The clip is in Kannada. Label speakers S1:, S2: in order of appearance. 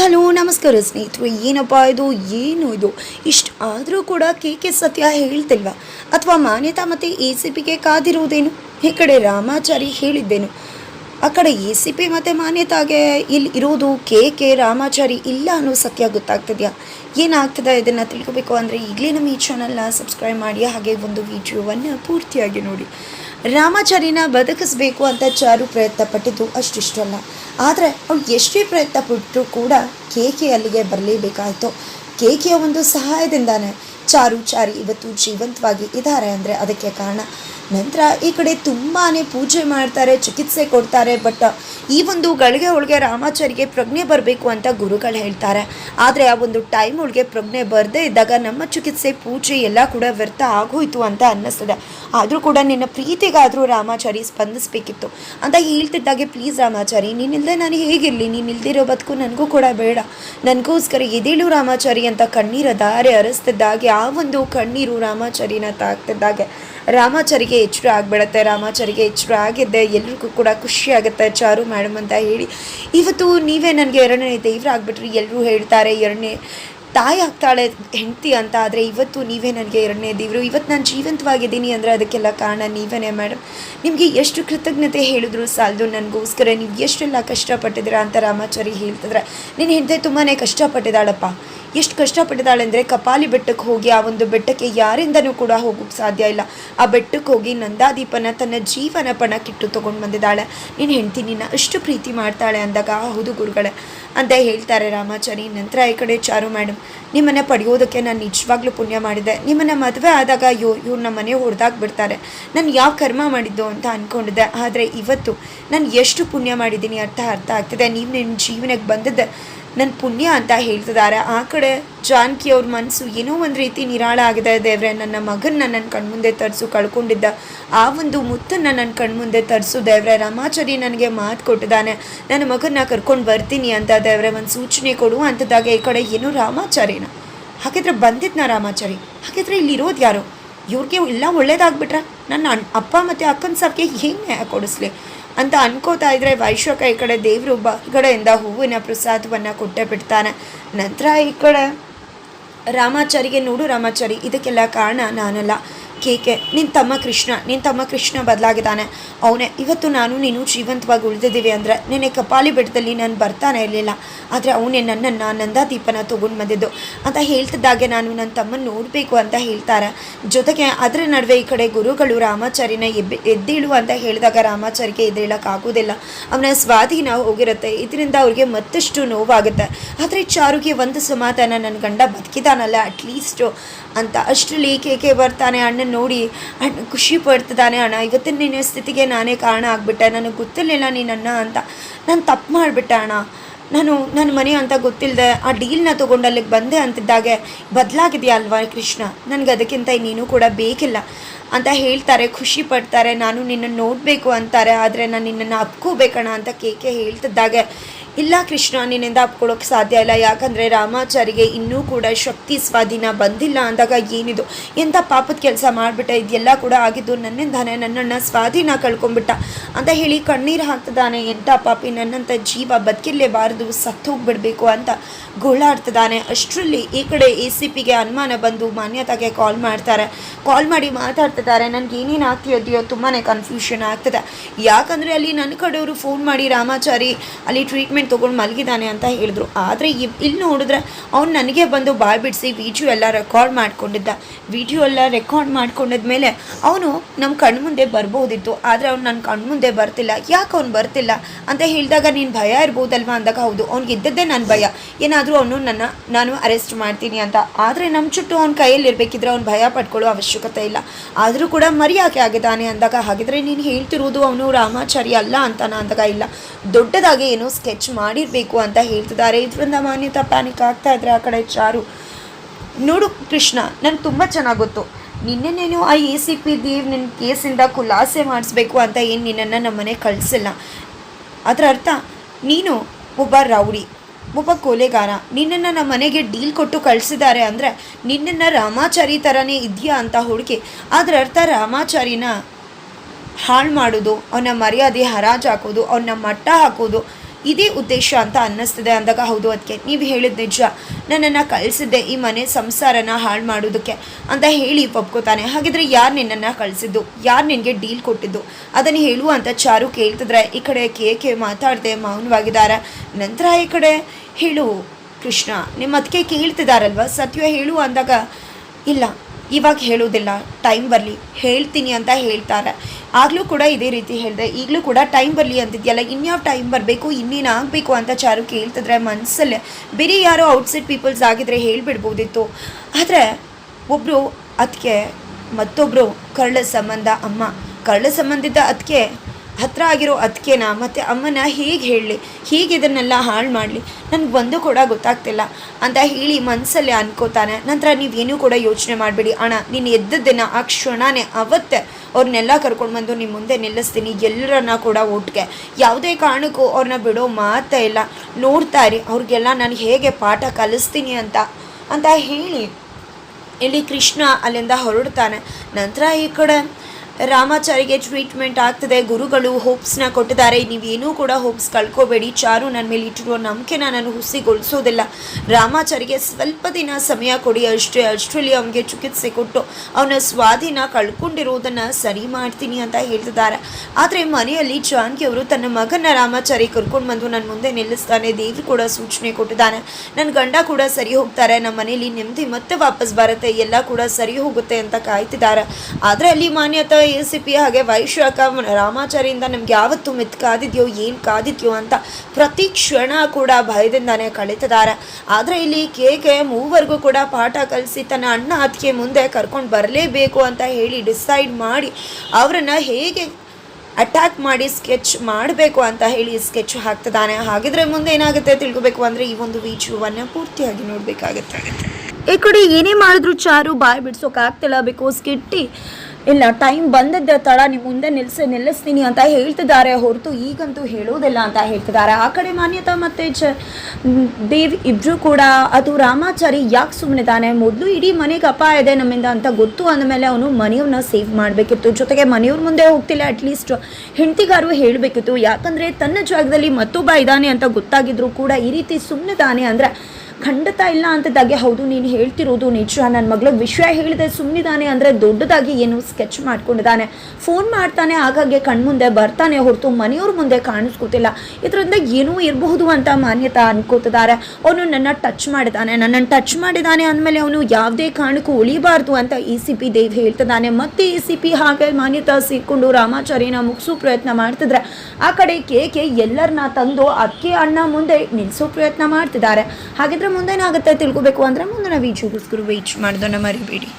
S1: ಹಲೋ, ನಮಸ್ಕಾರ ಸ್ನೇಹಿತರು. ಏನಪ್ಪ ಇದು? ಏನು ಇದು? ಇಷ್ಟು ಆದರೂ ಕೂಡ ಕೆ ಕೆ ಸತ್ಯ ಹೇಳ್ತಿಲ್ವಾ? ಅಥವಾ ಮಾನ್ಯತಾ ಮತ್ತು ಎ ಸಿ ಪಿಗೆ ಕಾದಿರುವುದೇನು? ಈ ಕಡೆ ರಾಮಾಚಾರಿ ಹೇಳಿದ್ದೇನು. ಆ ಕಡೆ ಎ ಸಿ ಪಿ ಮತ್ತು ಮಾನ್ಯತಾಗೆ ಇಲ್ಲಿ ಇರೋದು ಕೆ ಕೆ ರಾಮಾಚಾರಿ ಇಲ್ಲ ಅನ್ನೋ ಸತ್ಯ ಗೊತ್ತಾಗ್ತಿದೆಯಾ? ಏನಾಗ್ತದೆ ಇದನ್ನು ತಿಳ್ಕೊಬೇಕು ಅಂದರೆ ಈಗಲೇ ನಮ್ಮ ಈ ಚಾನಲ್ನ ಸಬ್ಸ್ಕ್ರೈಬ್ ಮಾಡಿ, ಹಾಗೆ ಒಂದು ವಿಡಿಯೋವನ್ನು ಪೂರ್ತಿಯಾಗಿ ನೋಡಿ. ರಾಮಾಚಾರಿನ ಬದುಕಿಸ್ಬೇಕು ಅಂತ ಚಾರು ಪ್ರಯತ್ನ ಪಟ್ಟಿದ್ದು ಅಷ್ಟಿಷ್ಟಲ್ಲ. ಆದರೆ ಅವ್ಳು ಎಷ್ಟೇ ಪ್ರಯತ್ನ ಪಟ್ಟರೂ ಕೂಡ ಕೇಕೆ ಅಲ್ಲಿಗೆ ಬರಲೇಬೇಕಾಯಿತು. ಕೇಕೆಯ ಒಂದು ಸಹಾಯದಿಂದಾನೆ ಚಾರು ಚಾರಿ ಇವತ್ತು ಜೀವಂತವಾಗಿ ಇದ್ದಾರೆ ಅಂದರೆ ಅದಕ್ಕೆ ಕಾರಣ ನಂತರ ಈ ಕಡೆ ತುಂಬಾ ಪೂಜೆ ಮಾಡ್ತಾರೆ, ಚಿಕಿತ್ಸೆ ಕೊಡ್ತಾರೆ ಬಟ್ ಈ ಒಂದು ಗಳಿಗೆ ಒಳಗೆ ರಾಮಾಚಾರಿಗೆ ಪ್ರಜ್ಞೆ ಬರಬೇಕು ಅಂತ ಗುರುಗಳು ಹೇಳ್ತಾರೆ. ಆದರೆ ಆ ಒಂದು ಟೈಮ್ ಒಳಗೆ ಪ್ರಜ್ಞೆ ಬರದೇ ಇದ್ದಾಗ ನಮ್ಮ ಚಿಕಿತ್ಸೆ, ಪೂಜೆ ಎಲ್ಲ ಕೂಡ ವ್ಯರ್ಥ ಆಗೋಯ್ತು ಅಂತ ಅನ್ನಿಸ್ತದೆ. ಆದರೂ ಕೂಡ ನಿನ್ನ ಪ್ರೀತಿಗಾದರೂ ರಾಮಾಚಾರಿ ಸ್ಪಂದಿಸಬೇಕಿತ್ತು. ಅಂತ ಹೇಳ್ತಿದ್ದಾಗೆ ಪ್ಲೀಸ್ ರಾಮಾಚಾರಿ ನೀನಿಲ್ಲದೆ ನಾನು ಹೇಗಿರಲಿ? ನೀನು ಇಲ್ದಿರೋ ಬದುಕು ನನಗೂ ಕೂಡ ಬೇಡ. ನನಗೋಸ್ಕರ ಎದೇಳು ರಾಮಾಚಾರಿ ಅಂತ ಕಣ್ಣೀರ ದಾರೆ ಹರಿಸ್ತಿದ್ದಾಗೆ ಆ ಒಂದು ಕಣ್ಣೀರು ರಾಮಾಚಾರಿನ ತಾಕ್ತಿದ್ದಾಗೆ ರಾಮಾಚಾರಿಗೆ ಎಚ್ಚರ ಆಗಿಬಿಡತ್ತೆ, ರಾಮಾಚಾರಿಗೆ ಎಚ್ಚರ ಆಗಿದ್ದೆ, ಎಲ್ರಿಗೂ ಕೂಡ ಖುಷಿ ಆಗುತ್ತೆ ಚಾರು ಮೇಡಮ್ ಅಂತ ಹೇಳಿ. ಇವತ್ತು ನೀವೇ ನನಗೆ ಎರಡನೇ ದೇವ್ರ ಆಗಿಬಿಟ್ರಿ ಎಲ್ಲರೂ ಹೇಳ್ತಾರೆ, ಎರಡನೇ ತಾಯಿ ಆಗ್ತಾಳೆ ಹೆಂಡತಿ ಅಂತ, ಆದರೆ ಇವತ್ತು ನೀವೇ ನನಗೆ ಎರಡನೇ ದೇವರು. ಇವತ್ತು ನಾನು ಜೀವಂತವಾಗಿದ್ದೀನಿ ಅಂದರೆ ಅದಕ್ಕೆಲ್ಲ ಕಾರಣ ನೀವೇ ಮೇಡಮ್ ನಿಮಗೆ ಎಷ್ಟು ಕೃತಜ್ಞತೆ ಹೇಳಿದ್ರು ಸಾಲದು ನನಗೋಸ್ಕರ. ನೀವು ಎಷ್ಟೆಲ್ಲ ಕಷ್ಟಪಟ್ಟಿದ್ದೀರಾ ಅಂತ ರಾಮಾಚಾರಿ ಹೇಳ್ತಿದ್ರೆ. ನಿನ್ನ ಹೆಂಡತಿ ತುಂಬಾ ಕಷ್ಟಪಟ್ಟಿದ್ದಾಳಪ್ಪ. ಎಷ್ಟು ಕಷ್ಟಪಟ್ಟಿದ್ದಾಳೆ ಅಂದರೆ ಕಪಾಲಿ ಬೆಟ್ಟಕ್ಕೆ ಹೋಗಿ ಆ ಒಂದು ಬೆಟ್ಟಕ್ಕೆ ಯಾರಿಂದನೂ ಕೂಡ ಹೋಗೋಕ್ಕೆ ಸಾಧ್ಯ ಇಲ್ಲ. ಆ ಬೆಟ್ಟಕ್ಕೆ ಹೋಗಿ ನಂದಾದೀಪನ ತನ್ನ ಜೀವನ ಪಣಕ್ಕಿಟ್ಟು ತೊಗೊಂಡು ಬಂದಿದ್ದಾಳೆ. ನೀನು ಹೆಂಡ್ತಿ, ನಿನ್ನ ಅಷ್ಟು ಪ್ರೀತಿ ಮಾಡ್ತಾಳೆ ಅಂದಾಗ ಹೌದು ಗುರುಗಳೇ ಅಂತ ಹೇಳ್ತಾರೆ ರಾಮಾಚಾರಿ. ನಂತರ ಈ ಕಡೆ ಚಾರು ಮೇಡಮ್ ನಿಮ್ಮನ್ನು ಪಡೆಯೋದಕ್ಕೆ ನಾನು ನಿಜವಾಗ್ಲೂ ಪುಣ್ಯ ಮಾಡಿದೆ. ನಿಮ್ಮನ್ನು ಮದುವೆ ಆದಾಗ ಯೋ, ಇವ್ರು ನಮ್ಮ ಮನೆ ಬಿಡ್ತಾರೆ. ನಾನು ಯಾವ ಕರ್ಮ ಮಾಡಿದ್ದು ಅಂತ ಅಂದ್ಕೊಂಡಿದ್ದೆ ಆದರೆ ಇವತ್ತು ನಾನು ಎಷ್ಟು ಪುಣ್ಯ ಮಾಡಿದ್ದೀನಿ ಅರ್ಥ ಅರ್ಥ ಆಗ್ತಿದೆ. ನೀವು ನಿಮ್ಮ ಜೀವನಕ್ಕೆ ಬಂದದ್ದೆ. ನನ್ನ ಪುಣ್ಯ ಅಂತ ಹೇಳ್ತಿದ್ದಾರೆ. ಆ ಕಡೆ ಜಾನಕಿ ಅವ್ರ ಮನಸ್ಸು ಏನೋ ಒಂದು ರೀತಿ ನಿರಾಳ ಆಗಿದೆ ದೇವ್ರೆ. ನನ್ನ ಮಗನ್ನ ನನ್ನ ಕಣ್ಮುಂದೆ ತರಿಸು, ಕಳ್ಕೊಂಡಿದ್ದ ಆ ಒಂದು ಮುತ್ತನ್ನು ನನ್ನ ಕಣ್ಮುಂದೆ ತರಿಸು ದೇವ್ರೆ. ರಾಮಾಚಾರಿ ನನಗೆ ಮಾತು ಕೊಟ್ಟಿದ್ದಾನೆ. ನನ್ನ ಮಗನ್ನ ಕರ್ಕೊಂಡು ಬರ್ತೀನಿ ಅಂತ ದೇವ್ರೆ. ಒಂದು ಸೂಚನೆ ಕೊಡು ಅಂತದಾಗ ಈ ಕಡೆ ಏನೋ ರಾಮಾಚಾರಿನ. ಹಾಗಿದ್ರೆ ಬಂದಿದ್ನ ರಾಮಾಚಾರಿ? ಹಾಗಿದ್ರೆ ಇಲ್ಲಿರೋದು ಯಾರು? ಇವ್ರಿಗೆ ಎಲ್ಲ ಒಳ್ಳೇದಾಗ್ಬಿಟ್ರೆ? ನನ್ನ ಅಪ್ಪ ಮತ್ತು ಅಕ್ಕನ ಹೆಂಗೆ ನ್ಯಾಯ ಕೊಡಿಸ್ಲಿ? ಅಂತ ಅನ್ಕೋತಾ ಇದ್ರೆ ವೈಶ್ವಕ ಈ ಕಡೆ ದೇವರು ಕಡೆಯಿಂದ ಹೂವಿನ ಪ್ರಸಾದವನ್ನ ಕೊಟ್ಟೆ ಬಿಡ್ತಾನೆ. ನಂತರ ಈ ಕಡೆ ರಾಮಾಚಾರಿಗೆ ನೋಡು ರಾಮಾಚಾರಿ, ಇದಕ್ಕೆಲ್ಲ ಕಾರಣ ನಾನಲ್ಲ. ಕೇಕೆ ನಿನ್ನ ತಮ್ಮ ಕೃಷ್ಣ ನಿನ್ನ ತಮ್ಮ ಕೃಷ್ಣ ಬದಲಾಗಿದ್ದಾನೆ. ಅವನೇ, ಇವತ್ತು ನಾನು ನೀನು ಜೀವಂತವಾಗಿ ಉಳಿದಿದ್ದೀವಿ ಅಂದರೆ ನಿನ್ನೆ ಕಪಾಲಿ ಬೆಟ್ಟದಲ್ಲಿ ನಾನು ಬರ್ತಾನೆ ಇರಲಿಲ್ಲ. ಆದರೆ ಅವನೇ ನನ್ನನ್ನು ನಂದಾದೀಪನ ತೊಗೊಂಡು ಬಂದಿದ್ದು. ಅಂತ ಹೇಳ್ತಿದ್ದಾಗೆ ನಾನು ನನ್ನ ತಮ್ಮನ ನೋಡಬೇಕು ಅಂತ ಹೇಳ್ತಾರೆ. ಜೊತೆಗೆ ಅದರ ನಡುವೆ ಈ ಕಡೆ ಗುರುಗಳು ರಾಮಾಚಾರ್ಯನ ಎಬ್ಬೆ ಎದ್ದೇಳು ಅಂತ ಹೇಳಿದಾಗ ರಾಮಾಚಾರಿಗೆ ಎದ್ದೇಳೋಕ್ಕಾಗೋದಿಲ್ಲ ಅವನ ಸ್ವಾಧೀನ ಹೋಗಿರುತ್ತೆ. ಇದರಿಂದ ಅವ್ರಿಗೆ ಮತ್ತಷ್ಟು ನೋವಾಗುತ್ತೆ. ಆದರೆ ಚಾರುಗೆ ಒಂದು ಸಮಾಧಾನ ನನ್ನ ಗಂಡ ಬದುಕಿದಾನಲ್ಲ ಅಟ್ಲೀಸ್ಟು ಅಂತ. ಅಷ್ಟರಲ್ಲಿ ಕೇಕೆ ಬರ್ತಾನೆ, ಅಣ್ಣನ ನೋಡಿ, ಅಣ್ಣ, ಖುಷಿ ಪಡ್ತಿದ್ದಾನೆ ಅಣ್ಣ. ಇವತ್ತಿನ ನಿನ್ನ ಸ್ಥಿತಿಗೆ ನಾನೇ ಕಾರಣ ಆಗಿಬಿಟ್ಟೆ. ನನಗೆ ಗೊತ್ತಿರಲಿಲ್ಲ ನೀನನ್ನ ಅಂತ. ನಾನು ತಪ್ಪು ಮಾಡಿಬಿಟ್ಟೆ ಅಣ್ಣ. ನಾನು ನನ್ನ ಮನೆ ಅಂತ ಗೊತ್ತಿಲ್ಲದೆ ಆ ಡೀಲ್ನ ತೊಗೊಂಡು ಅಲ್ಲಿಗೆ ಬಂದೆ ಅಂತಿದ್ದಾಗೆ ಬದಲಾಗಿದೆಯಾ ಅಲ್ವಾ ಕೃಷ್ಣ? ನನಗೆ ಅದಕ್ಕಿಂತ ನೀನು ಕೂಡ ಬೇಕಿಲ್ಲ. ಅಂತ ಹೇಳ್ತಾರೆ, ಖುಷಿ ಪಡ್ತಾರೆ. ನಾನು ನಿನ್ನನ್ನು ನೋಡಬೇಕು ಅಂತಾರೆ. ಆದರೆ ನಾನು ನಿನ್ನನ್ನು ಅಪ್ಕೋಬೇಕಣ ಅಂತ ಕೇಕೆ ಹೇಳ್ತಿದ್ದಾಗೆ. ಇಲ್ಲ ಕೃಷ್ಣ, ನಿನ್ನಿಂದ ಅಪ್ಕೊಳ್ಳೋಕೆ ಸಾಧ್ಯ ಇಲ್ಲ. ಯಾಕಂದರೆ ರಾಮಾಚಾರಿಗೆ ಇನ್ನೂ ಕೂಡ ಶಕ್ತಿ ಸ್ವಾಧೀನ ಬಂದಿಲ್ಲ ಅಂದಾಗ ಏನಿದು? ಎಂಥ ಪಾಪದ ಕೆಲಸ ಮಾಡಿಬಿಟ್ಟ? ಇದೆಲ್ಲ ಕೂಡ ಆಗಿದ್ದು ನನ್ನಿಂದಾನೆ ನನ್ನನ್ನು ಸ್ವಾಧೀನ ಕಳ್ಕೊಂಡ್ಬಿಟ್ಟ. ಅಂತ ಹೇಳಿ ಕಣ್ಣೀರು ಹಾಕ್ತಿದ್ದಾನೆ. ಎಂಥ ಪಾಪಿ, ನನ್ನಂಥ ಜೀವ ಬದುಕಿರಲೇಬಾರದು ಸತ್ತು ಹೋಗ್ಬಿಡ್ಬೇಕು ಅಂತ ಗೋಳಾಡ್ತಿದ್ದಾನೆ. ಅಷ್ಟರಲ್ಲಿ ಈ ಕಡೆ ಎ ಸಿ ಪಿಗೆ ಅನುಮಾನ ಬಂದು ಮಾನ್ಯತಾಗೆ ಕಾಲ್ ಮಾಡ್ತಾರೆ. ಕಾಲ್ ಮಾಡಿ ಮಾತಾಡ್ತಿದ್ದಾರೆ. ನನಗೆ ಏನೇನು ಆಗ್ತಿದೆಯೋ ತುಂಬಾ ಕನ್ಫ್ಯೂಷನ್ ಆಗ್ತದೆ. ಯಾಕಂದರೆ ಅಲ್ಲಿ ನನ್ನ ಕಡೆಯವರು ಫೋನ್ ಮಾಡಿ, ರಾಮಾಚಾರಿ, ಅಲ್ಲಿ ಟ್ರೀಟ್ಮೆಂಟ್ ತೊಗೊಂಡು ಮಲಗಿದ್ದಾನೆ ಅಂತ ಹೇಳಿದ್ರು. ಆದರೆ ಇಲ್ಲಿ ನೋಡಿದ್ರೆ ಅವ್ನು ನನಗೆ ಬಂದು ಬಾಯ್ ಬಿಡಿಸಿ ವಿಡಿಯೋ ಎಲ್ಲ ರೆಕಾರ್ಡ್ ಮಾಡ್ಕೊಂಡಿದ್ದ. ವಿಡಿಯೋ ಎಲ್ಲ ರೆಕಾರ್ಡ್ ಮಾಡ್ಕೊಂಡಿದ್ಮೇಲೆ ಅವನು ನಮ್ಮ ಕಣ್ಮುಂದೆ ಬರ್ಬೋದಿತ್ತು. ಆದರೆ ಅವ್ನು ನನ್ನ ಕಣ್ಮುಂದೆ ಬರ್ತಿಲ್ಲ. ಯಾಕೆ ಅವ್ನು ಬರ್ತಿಲ್ಲ ಅಂತ ಹೇಳಿದಾಗ ನೀನು ಭಯ ಇರ್ಬೋದಲ್ವಾ ಅಂದಾಗ ಹೌದು, ಅವ್ನಿಗೆ ಇದ್ದದ್ದೇ ನನ್ನ ಭಯ. ಏನಾದರೂ ಅವನು ನನ್ನ, ನಾನು ಅರೆಸ್ಟ್ ಮಾಡ್ತೀನಿ ಅಂತ. ಆದರೆ ನಮ್ಮ ಚುಟ್ಟು ಅವ್ನ ಕೈಯಲ್ಲಿ ಇರಬೇಕಿದ್ರೆ ಅವ್ನು ಭಯ ಪಡ್ಕೊಳ್ಳೋ ಅವಶ್ಯಕತೆ ಇಲ್ಲ. ಆದರೂ ಕೂಡ ಮರ್ಯಾಕೆ ಆಗಿದ್ದಾನೆ ಅಂದಾಗ ಹಾಗಿದ್ರೆ ನೀನು ಹೇಳ್ತಿರೋದು ಅವನು ರಾಮಾಚಾರಿ ಅಲ್ಲ ಅಂತಾನ ಅಂದಾಗ ಇಲ್ಲ. ದೊಡ್ಡದಾಗಿ ಏನೋ ಸ್ಕೆಚ್ ಮಾಡಿರಬೇಕು ಅಂತ ಹೇಳ್ತಿದ್ದಾರೆ. ಇದರಿಂದ ಮಾನ್ಯತಾ ಪ್ಯಾನಿಕ್ ಆಗ್ತಾ ಇದ್ರೆ ಆ ಕಡೆ ಚಾರು. ನೋಡು ಕೃಷ್ಣ ನನಗೆ ತುಂಬ ಚೆನ್ನಾಗಿ ಗೊತ್ತು. ನಿನ್ನೆನೇನು ಆ ಎ ಸಿ ಪಿ ದೇವ್ ನಿನ್ನ ಕೇಸಿಂದ ಖುಲಾಸೆ ಮಾಡಿಸ್ಬೇಕು ಅಂತ ಏನು ನಿನ್ನನ್ನು ನಮ್ಮನೆ ಕಳಿಸಿಲ್ಲ. ಅದರ ಅರ್ಥ, ನೀನು ಒಬ್ಬ ರೌಡಿ, ಒಬ್ಬ ಕೊಲೆಗಾರ. ನಿನ್ನನ್ನು ನಮ್ಮ ಮನೆಗೆ ಡೀಲ್ ಕೊಟ್ಟು ಕಳಿಸಿದ್ದಾರೆ ಅಂದರೆ ನಿನ್ನನ್ನು ರಾಮಾಚಾರಿ ಥರನೇ ಇದೆಯಾ ಅಂತ ಹುಡುಕಿ. ಅದರ ಅರ್ಥ, ರಾಮಾಚಾರಿನ ಹಾಳು ಮಾಡೋದು, ಅವನ ಮರ್ಯಾದೆ ಹರಾಜು ಹಾಕೋದು ಅವನ ಮಟ್ಟ ಹಾಕೋದು ಇದೇ ಉದ್ದೇಶ ಅಂತ ಅನ್ನಿಸ್ತಿದೆ ಅಂದಾಗ ಹೌದು ಅದಕ್ಕೆ ನೀವು ಹೇಳಿದ ನಿಜ. ನನ್ನನ್ನು ಕಳಿಸಿದ್ದೆ ಈ ಮನೆ ಸಂಸಾರನ ಹಾಳು ಮಾಡೋದಕ್ಕೆ ಅಂತ ಹೇಳಿ ಒಪ್ಕೋತಾನೆ. ಹಾಗಿದ್ರೆ ಯಾರು ನಿನ್ನನ್ನು ಕಳಿಸಿದ್ದು? ಯಾರು ನಿನಗೆ ಡೀಲ್ ಕೊಟ್ಟಿದ್ದು? ಅದನ್ನು ಹೇಳು ಅಂತ ಚಾರು ಕೇಳ್ತಿದ್ರೆ ಈ ಕಡೆ ಕೇಕೆ ಮಾತಾಡದೆ ಮೌನವಾಗಿದ್ದಾರೆ. ನಂತರ ಈ ಕಡೆ ಹೇಳು ಕೃಷ್ಣ. ನಿಮ್ಮ ಅದಕ್ಕೆ ಕೇಳ್ತಿದಾರಲ್ವ? ಸತ್ಯ ಹೇಳು ಅಂದಾಗ ಇಲ್ಲ. ಇವಾಗ ಹೇಳೋದಿಲ್ಲ ಟೈಮ್ ಬರಲಿ, ಹೇಳ್ತೀನಿ ಅಂತ ಹೇಳ್ತಾರೆ. ಆಗಲೂ ಕೂಡ ಇದೇ ರೀತಿ ಹೇಳಿದೆ ಈಗಲೂ ಕೂಡ ಟೈಮ್ ಬರಲಿ ಅಂತಿದೆಯಲ್ಲ, ಇನ್ಯಾವ ಟೈಮ್ ಬರಬೇಕು, ಇನ್ನೇನು ಆಗಬೇಕು ಅಂತ ಚಾರು ಕೇಳ್ತಿದ್ರೆ ಮನಸ್ಸಲ್ಲೇ ಬೇರೆ ಯಾರೋ ಔಟ್ಸೈಡ್ ಪೀಪಲ್ಸ್ ಆಗಿದ್ರೆ ಹೇಳಿಬಿಡ್ಬೋದಿತ್ತು. ಆದರೆ ಒಬ್ಬರು ಅದಕ್ಕೆ ಮತ್ತೊಬ್ಬರು ಕರಳ ಸಂಬಂಧ ಅಮ್ಮ, ಕರಳ ಸಂಬಂಧಿತ ಅದಕ್ಕೆ ಹತ್ರ ಆಗಿರೋ ಅದಕ್ಕೆನ ಮತ್ತು ಅಮ್ಮನ ಹೇಗೆ ಹೇಳಲಿ ಹೀಗೆ ಇದನ್ನೆಲ್ಲ ಹಾಳು ಮಾಡಲಿ. ನನಗೆ ಒಂದು ಕೂಡ ಗೊತ್ತಾಗ್ತಿಲ್ಲ ಅಂತ ಹೇಳಿ ಮನಸ್ಸಲ್ಲೇ ಅನ್ಕೋತಾನೆ. ನಂತರ ನೀವೇನೂ ಕೂಡ ಯೋಚನೆ ಮಾಡಬೇಡಿ. ಅಣ್ಣ, ನೀನು ಎದ್ದದ್ದನ್ನು ಆ ಕ್ಷಣನೇ ಅವತ್ತೆ. ಅವ್ರನ್ನೆಲ್ಲ ಕರ್ಕೊಂಡು ಬಂದು ನಿಮ್ಮ ಮುಂದೆ ನಿಲ್ಲಿಸ್ತೀನಿ. ಎಲ್ಲರನ್ನ ಕೂಡ ಒಟ್ಟಿಗೆ ಯಾವುದೇ ಕಾರಣಕ್ಕೂ ಅವ್ರನ್ನ ಬಿಡೋ ಮಾತೇ ಇಲ್ಲ. ನೋಡ್ತಾ ಇರಿ, ಅವ್ರಿಗೆಲ್ಲ ನಾನು ಹೇಗೆ ಪಾಠ ಕಲಿಸ್ತೀನಿ ಅಂತ ಅಂತ ಹೇಳಿ ಇಲ್ಲಿ ಕೃಷ್ಣ ಅಲ್ಲಿಂದ ಹೊರಡ್ತಾನೆ. ನಂತರ ಈ ಕಡೆ ರಾಮಾಚಾರಿಗೆ ಟ್ರೀಟ್ಮೆಂಟ್ ಆಗ್ತದೆ. ಗುರುಗಳು ಹೋಪ್ಸ್ನ ಕೊಟ್ಟಿದ್ದಾರೆ. ನೀವೇನೂ ಕೂಡ ಹೋಪ್ಸ್ ಕಳ್ಕೊಬೇಡಿ. ಚಾರು ನನ್ನ ಮೇಲೆ ಇಟ್ಟಿರೋ ನಂಬಿಕೆನ ನಾನು ಹುಸಿಗೊಳಿಸೋದಿಲ್ಲ. ರಾಮಾಚಾರಿಗೆ ಸ್ವಲ್ಪ ದಿನ ಸಮಯ ಕೊಡಿ. ಅಷ್ಟೇ, ಅಷ್ಟರಲ್ಲಿ ಅವನಿಗೆ ಚಿಕಿತ್ಸೆ ಕೊಟ್ಟು ಅವನ ಸ್ವಾಧೀನ ಕಳ್ಕೊಂಡಿರೋದನ್ನು ಸರಿ ಮಾಡ್ತೀನಿ ಅಂತ ಹೇಳ್ತಿದ್ದಾರೆ. ಆದರೆ ಮನೆಯಲ್ಲಿ ಜಾನಕಿ ಅವರು ತನ್ನ ಮಗನ ರಾಮಾಚಾರಿ ಕರ್ಕೊಂಡು ಬಂದು ನನ್ನ ಮುಂದೆ ನಿಲ್ಲಿಸ್ತಾನೆ. ದೇವರು ಕೂಡ ಸೂಚನೆ ಕೊಟ್ಟಿದ್ದಾನೆ. ನನ್ನ ಗಂಡ ಕೂಡ ಸರಿ ಹೋಗ್ತಾರೆ. ನಮ್ಮ ಮನೆಯಲ್ಲಿ ನೆಮ್ಮದಿ ಮತ್ತೆ ವಾಪಸ್ ಬರುತ್ತೆ. ಎಲ್ಲ ಕೂಡ ಸರಿ ಹೋಗುತ್ತೆ ಅಂತ ಕಾಯ್ತಿದ್ದಾರೆ. ಆದರೆ ಅಲ್ಲಿ ಮಾನ್ಯತ ಎ ಸಿ ಪಿ ಹಾಗೆ ವೈಶ್ವಕ ರಾಮಾಚಾರಿಯಿಂದ ನಮ್ಗೆ ಯಾವತ್ತು ಮೆತ್ ಕಾದಿದ್ಯೋ, ಏನು ಕಾದಿದ್ಯೋ ಅಂತ ಪ್ರತಿ ಕ್ಷಣ ಕೂಡ ಭಯದಿಂದಾನೇ ಕಳೀತಿದ್ದಾರೆ. ಆದರೆ ಇಲ್ಲಿ ಕೆ ಕೆ ಮೂವರೆಗೂ ಕೂಡ ಪಾಠ ಕಲಿಸಿ ತನ್ನ ಅಣ್ಣ ಅದಕ್ಕೆ ಮುಂದೆ ಕರ್ಕೊಂಡು ಬರಲೇಬೇಕು ಅಂತ ಹೇಳಿ ಡಿಸೈಡ್ ಮಾಡಿ ಅವರನ್ನು ಹೇಗೆ ಅಟ್ಯಾಕ್ ಮಾಡಿ ಸ್ಕೆಚ್ ಮಾಡಬೇಕು ಅಂತ ಹೇಳಿ ಸ್ಕೆಚ್ ಹಾಕ್ತಿದ್ದಾನೆ. ಹಾಗಿದ್ರೆ ಮುಂದೆ ಏನಾಗುತ್ತೆ ತಿಳ್ಕೊಬೇಕು ಅಂದರೆ ಈ ಒಂದು ವಿಡಿಯೋವನ್ನು ಪೂರ್ತಿಯಾಗಿ ನೋಡಬೇಕಾಗುತ್ತೆ. ಈ ಕಡೆ ಏನೇ ಮಾಡಿದ್ರು ಚಾರು, ಬಾಯ್ ಬಿಡ್ಸೋಕ್ಕಾಗ್ತಿಲ್ಲ ಬಿಕಾಸ್ ಕಿಟ್ಟಿ, ಇಲ್ಲ ಟೈಮ್ ಬಂದದ್ದ ತಡ ನಿಮ್ಮ ಮುಂದೆ ನಿಲ್ಲಿಸಿ ನಿಲ್ಲಿಸ್ತೀನಿ ಅಂತ ಹೇಳ್ತಿದ್ದಾರೆ. ಹೊರತು ಈಗಂತೂ ಹೇಳೋದಿಲ್ಲ ಅಂತ ಹೇಳ್ತಿದ್ದಾರೆ. ಆ ಕಡೆ ಮಾನ್ಯತಾ ಮತ್ತು ಚ ದೇವ್ ಇಬ್ಬರು ಕೂಡ, ಅದು ರಾಮಾಚಾರಿ ಯಾಕೆ ಸುಮ್ಮನಿದ್ದಾನೆ ಮೊದಲು ಇಡೀ ಮನೆಗೆ ಅಪಾಯ ಇದೆ ನಮ್ಮಿಂದ ಅಂತ ಗೊತ್ತು ಅಂದಮೇಲೆ ಅವನು ಮನೆಯವ್ರನ್ನ ಸೇವ್ ಮಾಡಬೇಕಿತ್ತು. ಜೊತೆಗೆ ಮನೆಯವ್ರ ಮುಂದೆ ಹೋಗ್ತಿಲ್ಲ ಅಟ್ಲೀಸ್ಟ್ ಹೆಂಡತಿಗಾರು ಹೇಳಬೇಕಿತ್ತು. ಯಾಕಂದರೆ ತನ್ನ ಜಾಗದಲ್ಲಿ ಮತ್ತೊಬ್ಬ ಇದ್ದಾನೆ ಅಂತ ಗೊತ್ತಾಗಿದ್ರು ಕೂಡ ಈ ರೀತಿ ಸುಮ್ಮನಿದ್ದಾನೆ ಅಂದರೆ ಖಂಡಿತ ಇಲ್ಲ ಅಂತದಾಗೆ ಹೌದು, ನೀನು ಹೇಳ್ತಿರೋದು ನಿಜ. ನನ್ನ ಮಗಳಿಗೆ ವಿಷಯ ಹೇಳಿದೆ ಸುಮ್ಮನಿದ್ದಾನೆ ಅಂದರೆ ದೊಡ್ಡದಾಗಿ ಏನು ಸ್ಕೆಚ್ ಮಾಡ್ಕೊಂಡಿದ್ದಾನೆ. ಫೋನ್ ಮಾಡ್ತಾನೆ, ಆಗಾಗ್ಗೆ ಕಣ್ಮುಂದೆ ಬರ್ತಾನೆ ಹೊರತು ಮನೆಯವ್ರ ಮುಂದೆ ಕಾಣಿಸ್ಕೋತಿಲ್ಲ. ಇದರಿಂದ ಏನೂ ಇರಬಹುದು ಅಂತ ಮಾನ್ಯತಾ ಅನ್ಕೋತಿದ್ದಾರೆ. ಅವನು ನನ್ನ ಟಚ್ ಮಾಡಿದ್ದಾನೆ ನನ್ನನ್ನು ಟಚ್ ಮಾಡಿದ್ದಾನೆ ಅಂದಮೇಲೆ ಅವನು ಯಾವುದೇ ಕಾರಣಕ್ಕೂ ಉಳಿಬಾರ್ದು ಅಂತ ಇ ಸಿ ಪಿ ದೇವ್ ಹೇಳ್ತಿದ್ದಾನೆ. ಮತ್ತೆ ಇ ಸಿ ಪಿ ಹಾಗೆ ಮಾನ್ಯತಾ ಸಿಕ್ಕೊಂಡು ರಾಮಾಚಾರ್ಯನ ಮುಗಿಸೋ ಪ್ರಯತ್ನ ಮಾಡ್ತಿದ್ರೆ, ಆ ಕಡೆ ಕೇಕೆ ಎಲ್ಲರನ್ನ ತಂದು ಅಕ್ಕಿ ಅಣ್ಣ ಮುಂದೆ ನಿಲ್ಲಿಸೋ ಪ್ರಯತ್ನ ಮಾಡ್ತಿದ್ದಾರೆ. ಹಾಗಿದ್ರೆ ಮುಂದೇನಾಗುತ್ತೆ ತಿಳ್ಕೊಬೇಕು ಅಂದರೆ ಮುಂದೆ ನಾವು ಈಜುಗೋಸ್ಕರ ವೆಯ್ಟ್ ಮಾಡೋದನ್ನು ಮರಿಬೇಡಿ.